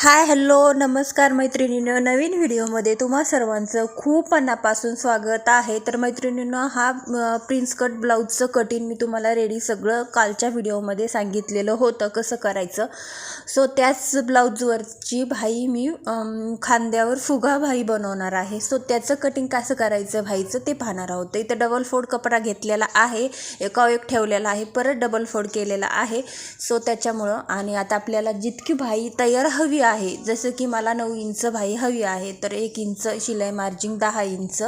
Hi hello नमस्कार मैत्रिणीनं. नवीन व्हिडिओमध्ये तुम्हा सर्वांचं खूप मनापासून स्वागत आहे. तर मैत्रिणीनं हा प्रिन्स कट ब्लाऊजचं कटिंग मी तुम्हाला रेडी सगळं कालच्या व्हिडिओमध्ये सांगितलेलं होतं कसं करायचं. सो त्याच ब्लाऊजवरची भाई मी खांद्यावर फुगा भाई बनवणार आहे. सो त्याचं कटिंग कसं करायचं भाईचं ते पाहणार आहोत. इथं डबल फोड कपडा घेतलेला आहे एका एक ठेवलेला आहे परत डबल फोड केलेला आहे. सो त्याच्यामुळं आणि आता आपल्याला जितकी भाई तयार हवी आहे. जसं की मला नऊ इंच भाई हवी आहे तर एक इंच शिलाई मार्जिंग दहा इंच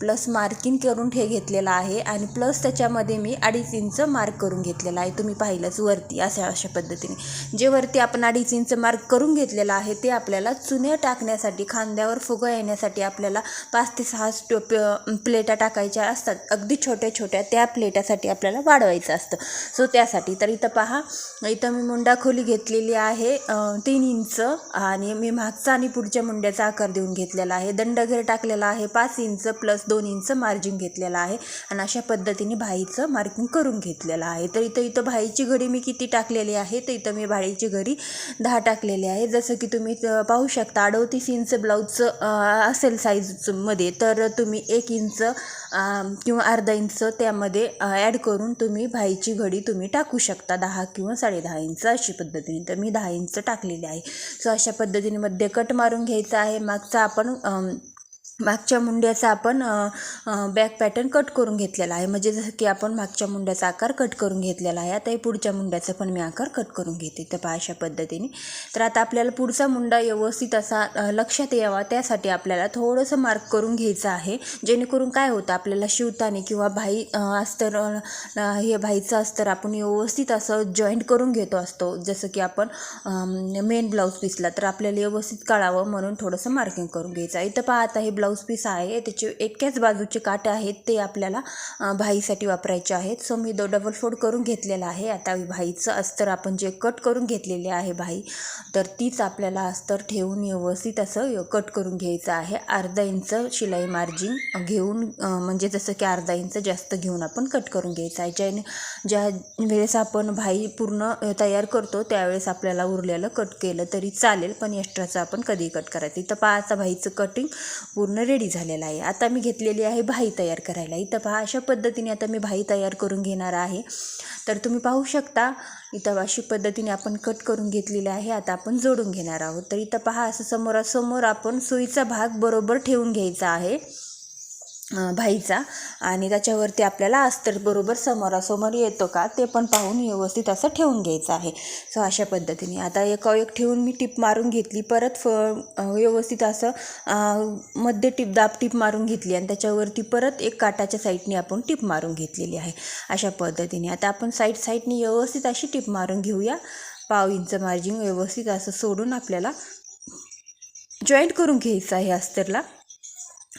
प्लस मार्किंग करून ठे घेतलेला आहे आणि प्लस त्याच्यामध्ये मी अडीच इंच मार्क करून घेतलेला आहे. तुम्ही पाहिलंच वरती अशा अशा पद्धतीने. जे वरती आपण अडीच इंच मार्क करून घेतलेलं आहे ते आपल्याला चुन्या टाकण्यासाठी खांद्यावर फुगा येण्यासाठी आपल्याला पाच ते सहा प्लेटा टाकायच्या असतात. अगदी छोट्या छोट्या त्या प्लेटासाठी आपल्याला वाढवायचं असतं. सो त्यासाठी तर इथं पहा इथं मी मुंडा खोली घेतलेली आहे तीन इंच आणि मी मागचा आणि पुढच्या मुंड्याचा आकार देऊन घेतलेला आहे. दंडघर टाकलेला आहे. पाच इंच प्लस दोन इंच मार्जिन घेतलेलं आहे. आणि अशा पद्धतीने भाईचं मार्किंग करून घेतलेलं आहे. तर इथं इथं भाईची घडी मी किती टाकलेली आहे? तर इथं मी भाईची घडी दहा टाकलेली आहे. जसं की तुम्ही पाहू शकता अडवतीस इंच ब्लाऊजचं असेल साईजमध्ये तर तुम्ही एक इंच किंवा अर्धा इंच त्यामध्ये ॲड करून तुम्ही भाईची घडी तुम्ही टाकू शकता. दहा किंवा साडेदहा इंच अशी पद्धतीने. तर मी दहा इंच टाकलेली आहे. सो अशा पद्धतींमध्ये कट मारून घ्यायचा आहे. मागचा आपण मागच्या मुंड्याचा आपण बॅक पॅटर्न कट करून घेतलेला आहे. म्हणजे जसं की आपण मागच्या मुंड्याचा आकार कट करून घेतलेला आहे. आता हे पुढच्या मुंड्याचा पण मी आकार कट करून घेते. तर पहा अशा पद्धतीने. तर आता आपल्याला पुढचा मुंडा व्यवस्थित असा लक्षात यावा. त्यासाठी आपल्याला थोडंसं मार्क करून घ्यायचं आहे. जेणेकरून काय होतं आपल्याला शिवताना किंवा भाई अस्तर हे भाईचं अस्तर आपण व्यवस्थित असं जॉईंट करून घेतो असतो. जसं की आपण मेन ब्लाऊज पिसला तर आपल्याला व्यवस्थित कळावं म्हणून थोडंसं मार्किंग करून घ्यायचं आहे. इथं पहा आता हे ब्लाऊज पीस आहे त्याचे एकाच बाजूचे काटे आहेत ते आपल्याला भाईसाठी वापरायचे आहेत. सो मी दो डबल फोल्ड करून घेतलेला आहे. आता भाईचं अस्तर आपण जे कट करून घेतलेले आहे भाई तर तीच आपल्याला अस्तर ठेवून व्यवस्थित असं कट करून घ्यायचं आहे. अर्धा इंच शिलाई मार्जिन घेऊन म्हणजे जसं की अर्धा इंच जास्त घेऊन आपण कट करून घ्यायचं आहे. ज्याने ज्या वेळेस आपण भाई पूर्ण तयार करतो त्यावेळेस आपल्याला उरलेलं कट केलं तरी चालेल पण एक्स्ट्राचं आपण कधी कट करायचं. तर पहा भाईचं कटिंग पूर्ण पूर्ण रेडी झालेलं आहे. आता मी घेतलेली आहे भाई तयार करायला. इथं पहा अशा पद्धतीने आता मी भाई तयार करून घेणार आहे. तर तुम्ही पाहू शकता इथं अशी पद्धतीने आपण कट करून घेतलेले आहे. आता आपण जोडून घेणार आहोत. तर इथं पहा असं समोरासमोर आपण सुईचा भाग बरोबर ठेवून घ्यायचा आहे. भाईचा आणि त्याच्यावरती आपल्याला अस्तर बरोबर समोरासमोर येतो का ते पण पाहून व्यवस्थित असं ठेवून घ्यायचं आहे. सो अशा पद्धतीने. आता एका एक ठेवून मी टिप मारून घेतली परत फ व्यवस्थित असं मध्यमध्ये टिप दाब टिप मारून घेतली आणि त्याच्यावरती परत एक काटाच्या साईडने आपण टिप मारून घेतलेली आहे. अशा पद्धतीने. आता आपण साईड साईडने व्यवस्थित अशी टिप मारून घेऊया. पाव इंच मार्जिन व्यवस्थित असं सोडून आपल्याला जॉईंट करून घ्यायचं आहे अस्तरला.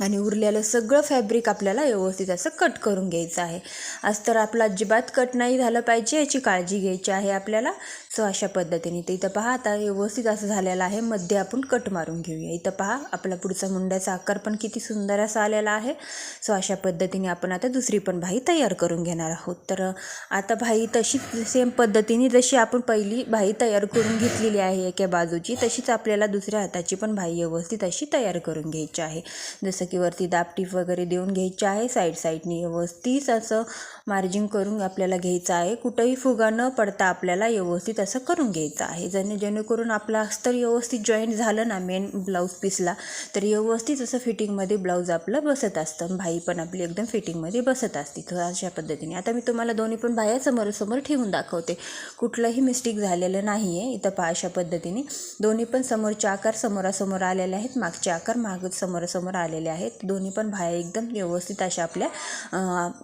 आणि उरलेलं सगळं फॅब्रिक आपल्याला व्यवस्थित असं कट करून घ्यायचं आहे. आज तर आपलं अजिबात कट नाही झालं पाहिजे याची काळजी घ्यायची आहे आपल्याला. सो अशा पद्धतीने तर इथं पहा आता व्यवस्थित असं झालेलं आहे. मध्ये आपण कट मारून घेऊया. इथं पहा आपला पुढचा मुंड्याचा आकार पण किती सुंदर असा आलेला आहे. सो अशा पद्धतीने आपण आता दुसरी पण भाई तयार करून घेणार आहोत. तर आता भाई तशीच सेम पद्धतीने जशी आपण पहिली भाई तयार करून घेतलेली आहे एका बाजूची तशीच आपल्याला दुसऱ्या हाताची पण भाई व्यवस्थित अशी तयार करून घ्यायची आहे. जसं की वरती दापटीप वगैरे देऊन घ्यायची आहे साईड साईडनी व्यवस्थित असं मार्जिंग करून आपल्याला घ्यायचं आहे. कुठंही फुगा न पडता आपल्याला व्यवस्थित असं करून घ्यायचं आहे. जेणे जेणेकरून आपला अस्तर व्यवस्थित जॉईंट झालं ना मेन ब्लाऊज पीसला तर व्यवस्थित असं फिटिंगमध्ये ब्लाऊज आपलं बसत असतं. भाई पण आपली एकदम फिटिंगमध्ये बसत असते. तर अशा पद्धतीने. आता मी तुम्हाला दोन्ही पण बाया समोरासमोर ठेवून दाखवते. कुठलंही मिस्टेक झालेलं नाही आहे इथं पहा अशा पद्धतीने. दोन्ही पण समोरचे आकार समोरासमोर आलेले आहेत. मागचे आकार माग समोरासमोर आलेले आहेत आहेत. दोन्ही पण बाह्या एकदम व्यवस्थित अशा आपल्या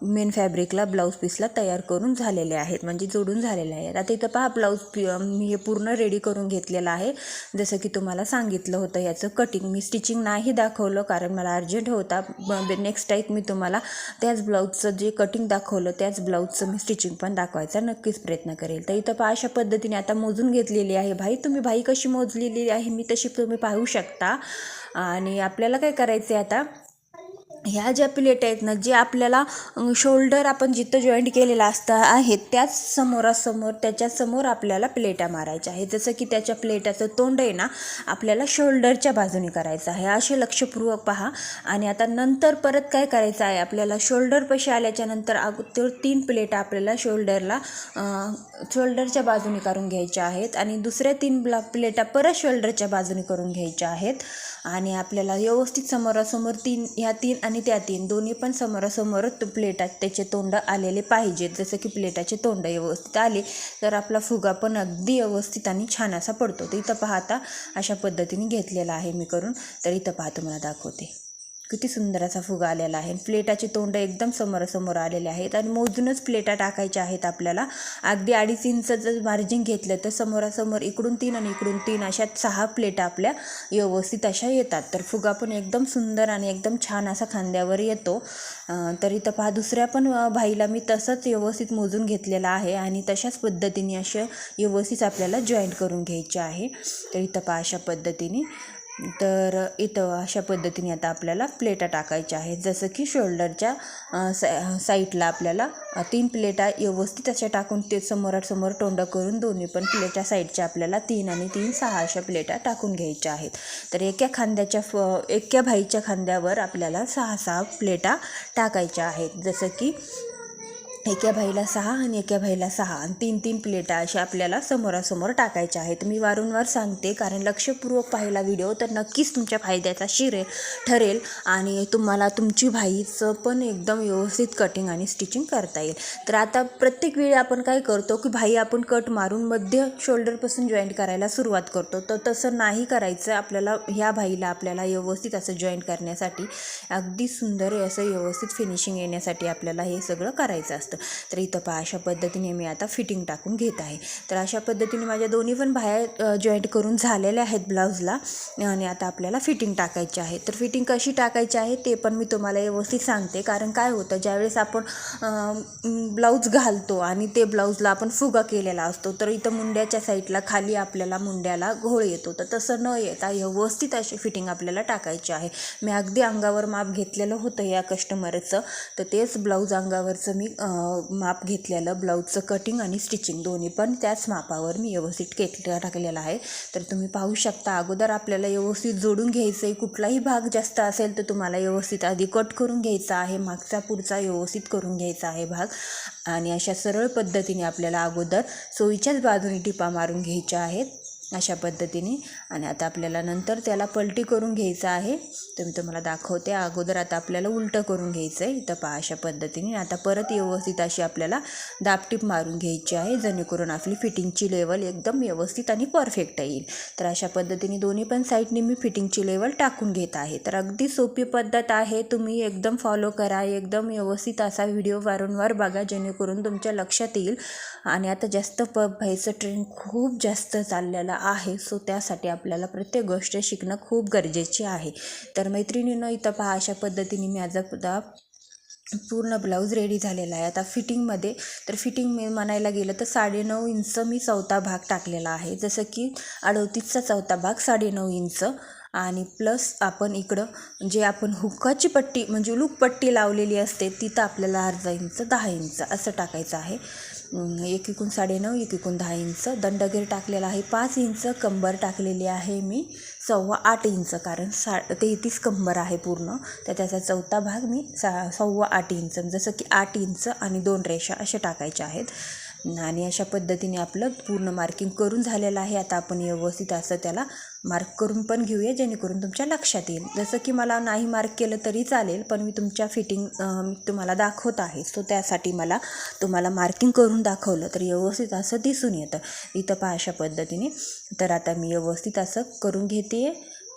मेन फॅब्रिकला ब्लाऊज पीसला तयार करून झालेले आहेत. म्हणजे जोडून झालेले आहेत. आता इथं पहा ब्लाऊज पी मी हे पूर्ण रेडी करून घेतलेलं आहे. जसं की तुम्हाला सांगितलं होतं याचं कटिंग मी स्टिचिंग नाही दाखवलं कारण मला अर्जंट होता. नेक्स्ट टाईप मी तुम्हाला त्याच ब्लाऊजचं जे कटिंग दाखवलं त्याच ब्लाऊजचं मी स्टिचिंग पण दाखवायचा नक्कीच प्रयत्न करेल. तर इथं पहा अशा पद्धतीने आता मोजून घेतलेली आहे भाई. तुम्ही भाई कशी मोजलेली आहे मी तशी तुम्ही पाहू शकता. आणि आपल्याला काय करायचं आहे आता? ह्या ज्या प्लेट आहेत ना जे आपल्याला शोल्डर आपण जिथं जॉईंट केलेलं असतं आहे त्याच समोरासमोर त्याच्यासमोर आपल्याला प्लेटा मारायच्या आहेत. जसं की त्याच्या प्लेटाचं तोंड आहे ना आपल्याला शोल्डरच्या बाजूने करायचं आहे. असे लक्षपूर्वक पहा. आणि आता नंतर परत काय करायचं आहे? आपल्याला शोल्डर पशी आल्याच्यानंतर अगोदर तीन प्लेटा आपल्याला शोल्डरला शोल्डरच्या बाजूने करून घ्यायच्या आहेत. आणि दुसऱ्या तीन ब्ला प्लेटा परत शोल्डरच्या बाजूने करून घ्यायच्या आहेत. आणि आपल्याला व्यवस्थित समोरासमोर तीन ह्या तीन आणि त्या तीन दोन्ही पण समोरासमोर प्लेटात त्याचे तोंड आलेले पाहिजेत. जसं की प्लेटाचे तोंड व्यवस्थित आले तर आपला फुगा पण अगदी व्यवस्थित आणि छान असा पडतो. तर इथं पाहता अशा पद्धतीने घेतलेला आहे मी करून. तर इथं पाहता तुम्हाला दाखवते. किती सुंदर असा फुगा आलेला आहे. प्लेटाचे तोंड एकदम समोरासमोर आलेले आहेत आणि मोजूनच प्लेटा टाकायच्या आहेत आपल्याला. अगदी अडीच इंच जर मार्जिन घेतलं तर समोरासमोर इकडून तीन आणि इकडून तीन अशा सहा प्लेटा आपल्या व्यवस्थित अशा येतात. तर फुगा पण एकदम सुंदर आणि एकदम छान असा खांद्यावर येतो. तर इथं पहा दुसऱ्या पण भाईला मी तसंच व्यवस्थित मोजून घेतलेला आहे आणि तशाच पद्धतीने अशा व्यवस्थित आपल्याला जॉईंट करून घ्यायचे आहे. तर इथं पहा अशा पद्धतीने. तर इथं अशा पद्धतीने आता आपल्याला प्लेटा टाकायच्या आहेत. जसं की शोल्डरच्या सा साईडला आपल्याला तीन प्लेटा व्यवस्थित अशा टाकून ते समोरासमोर तोंड करून दोन्ही पण प्लेटा साईडच्या आपल्याला तीन आणि तीन सहा अशा प्लेटा टाकून घ्यायच्या आहेत. तर एका खांद्याच्या फ एका भाईच्या खांद्यावर आपल्याला सहा सहा प्लेटा टाकायच्या आहेत. जसं की एका भाईला सहा आणि एका भाईला सहा. आणि तीन तीन प्लेटा अशा आपल्याला समोरासमोर टाकायच्या आहेत. मी वारंवार सांगते कारण लक्षपूर्वक पाहिला व्हिडिओ तर नक्कीच तुमच्या फायद्याचा शिरे ठरेल. आणि तुम्हाला तुमची भाईचं पण एकदम व्यवस्थित कटिंग आणि स्टिचिंग करता येईल. तर आता प्रत्येक वेळी आपण काय करतो की भाई आपण कट मारून मध्य शोल्डरपासून जॉईंट करायला सुरुवात करतो. तर तसं नाही करायचं. आपल्याला ह्या भाईला आपल्याला व्यवस्थित असं जॉईंट करण्यासाठी अगदी सुंदर असं व्यवस्थित फिनिशिंग येण्यासाठी आपल्याला हे सगळं करायचं असतं. तर इथं पहा अशा पद्धतीने मी आता फिटिंग टाकून घेत आहे. तर अशा पद्धतीने माझ्या दोन्ही पण बाहेर जॉईंट करून झालेल्या आहेत ब्लाऊजला आणि आता आपल्याला फिटिंग टाकायची आहे. तर फिटिंग कशी टाकायची आहे ते पण मी तुम्हाला व्यवस्थित सांगते. कारण काय होतं ज्यावेळेस आपण ब्लाऊज घालतो आणि ते ब्लाऊजला आपण फुगा केलेला असतो तर इथं मुंड्याच्या साईडला खाली आपल्याला मुंड्याला घोळ येतो. तर तसं न येता व्यवस्थित अशी फिटिंग आपल्याला टाकायची आहे. मी अगदी अंगावर माप घेतलेलं होतं या कस्टमरचं तर तेच ब्लाऊज अंगावरचं मी माप घेतलेलं ब्लाऊजचं कटिंग आणि स्टिचिंग दोन्ही पण त्याच मापावर मी व्यवस्थित केलं टाकलेलं आहे. तर तुम्ही पाहू शकता अगोदर आपल्याला व्यवस्थित जोडून घ्यायचं आहे कुठलाही भाग जास्त असेल तर तुम्हाला व्यवस्थित आधी कट करून घ्यायचा आहे. मागचा पुढचा व्यवस्थित करून घ्यायचा आहे भाग. आणि अशा सरळ पद्धतीने आपल्याला अगोदर सोयीच्याच बाजूने टिपा मारून घ्यायच्या आहेत. अशा पद्धतीने. आणि आता आपल्याला नंतर त्याला पलटी करून घ्यायचं आहे. तर मी तुम्हाला दाखवते. अगोदर आता आपल्याला उलटं करून घ्यायचं आहे इथं पहा अशा पद्धतीने. आता परत व्यवस्थित अशी आपल्याला दापटीप मारून घ्यायची आहे. जेणेकरून आपली फिटिंगची लेवल एकदम व्यवस्थित आणि परफेक्ट येईल. तर अशा पद्धतीने दोन्ही पण साईडने मी फिटिंगची लेवल टाकून घेत आहे. तर अगदी सोपी पद्धत आहे. तुम्ही एकदम फॉलो करा. एकदम व्यवस्थित असा व्हिडिओ वारंवार बघा. जेणेकरून तुमच्या लक्षात येईल. आणि आता जास्त प व्हायचं ट्रेंड खूप जास्त चाललेला आहे सो त्यासाठी आपल्याला प्रत्येक गोष्ट शिकणं खूप गरजेची आहे. तर मैत्रिणीनं इथं पहा अशा पद्धतीने मी माझा सुद्धा पूर्ण ब्लाऊज रेडी झालेला आहे. आता फिटिंगमध्ये तर फिटिंग मी म्हणायला गेलं तर साडेनऊ इंच मी चौथा भाग टाकलेला आहे. जसं की अडोतीसचा चौथा भाग साडेनऊ इंच. आणि प्लस आपण इकडं जे आपण हुक्काची पट्टी म्हणजे लूक पट्टी लावलेली असते तिथं आपल्याला अर्धा इंच दहा इंच असं टाकायचं आहे. एक एकूण साडेनऊ एक एकूण दहा इंच. दंडगीर टाकलेला आहे पाच इंच. कंबर टाकलेली आहे मी सव्वा आठ इंच कारण सा तेहतीस कंबर आहे पूर्ण. तर त्याचा चौथा भाग मी सा सव्वा आठ इंच. जसं की आठ इंच आणि दोन रेषा असे टाकायच्या आहेत. आणि अशा पद्धतीने आपलं पूर्ण मार्किंग करून झालेलं आहे. आता आपण व्यवस्थित असं त्याला मार्क करून पण घेऊया जेणेकरून तुमच्या लक्षात येईल. जसं की मला नाही मार्क केलं तरी चालेल पण मी तुमच्या फिटिंग तुम्हाला दाखवत आहे. सो त्यासाठी मला तुम्हाला मार्किंग करून दाखवलं तर व्यवस्थित असं दिसून येतं. इथं पहा अशा पद्धतीने. तर आता मी व्यवस्थित असं करून घेते.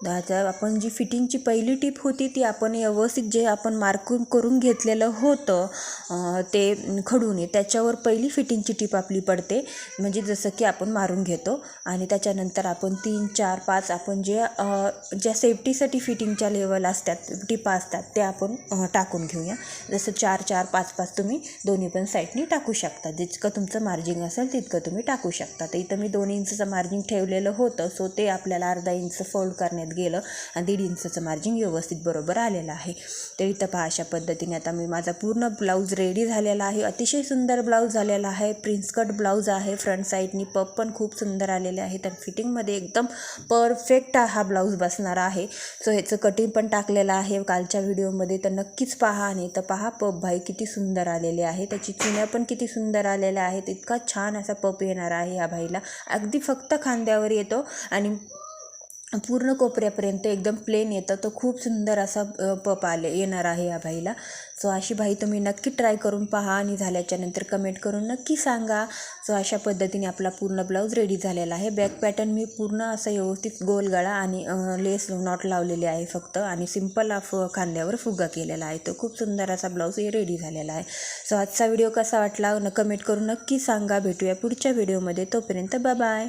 आता आपण जी फिटिंगची पहिली टीप होती ती आपण व्यवस्थित जे आपण मार्किंग करून घेतलेलं होतं ते खडूने त्याच्यावर पहिली फिटिंगची टीप आपली पडते. म्हणजे जसं की आपण मारून घेतो आणि त्याच्यानंतर आपण तीन चार पाच आपण जे ज्या सेफ्टीसाठी फिटिंगच्या लेवल असतात टिपा असतात ते आपण टाकून घेऊया. जसं चार चार पाच पाच तुम्ही दोन्ही पण साईडनी टाकू शकता. जितकं तुमचं मार्जिंग असेल तितकं तुम्ही टाकू शकता. तर इथं मी दोन इंचचं मार्जिंग ठेवलेलं होतं सो ते आपल्याला अर्धा इंच फोल्ड करण्यात गेलं आणि दीड इंचाचं मार्जिन व्यवस्थित बरोबर आलेलं आहे. तर इथं पहा अशा पद्धतीने आता मी माझा पूर्ण ब्लाऊज रेडी झालेला आहे. अतिशय सुंदर ब्लाऊज झालेला आहे. प्रिन्स कट ब्लाऊज आहे. फ्रंट साईडनी पप पण खूप सुंदर आलेले आहे. तर फिटिंगमध्ये एकदम परफेक्ट हा ब्लाऊज बसणार आहे. सो ह्याचं कटिंग पण टाकलेलं आहे कालच्या व्हिडिओमध्ये तर नक्कीच पहा आणि तर पहा पप भाई किती सुंदर आलेले आहे. त्याची चुन्या पण किती सुंदर आलेल्या आहेत. इतका छान असा पप येणार आहे ह्या भाईला अगदी फक्त खांद्यावर येतो आणि पूर्ण कोपऱ्यापर्यंत एकदम प्लेन येतं. तो खूप सुंदर असा पप आले येणार आहे या बाईला. सो अशी बाई तुम्ही नक्की ट्राय करून पहा आणि झाल्याच्यानंतर कमेंट करून नक्की सांगा. सो अशा पद्धतीने आपला पूर्ण ब्लाऊज रेडी झालेला आहे. बॅक पॅटर्न मी पूर्ण असं व्यवस्थित गोल गळा आणि लेस नॉट लावलेले आहे फक्त आणि सिंपल फ खांद्यावर फुगा केलेला आहे. तो खूप सुंदर असा ब्लाऊज हे रेडी झालेला आहे. सो आजचा व्हिडिओ कसा वाटला? न कमेंट करून नक्की सांगा. भेटूया पुढच्या व्हिडिओमध्ये तोपर्यंत बाय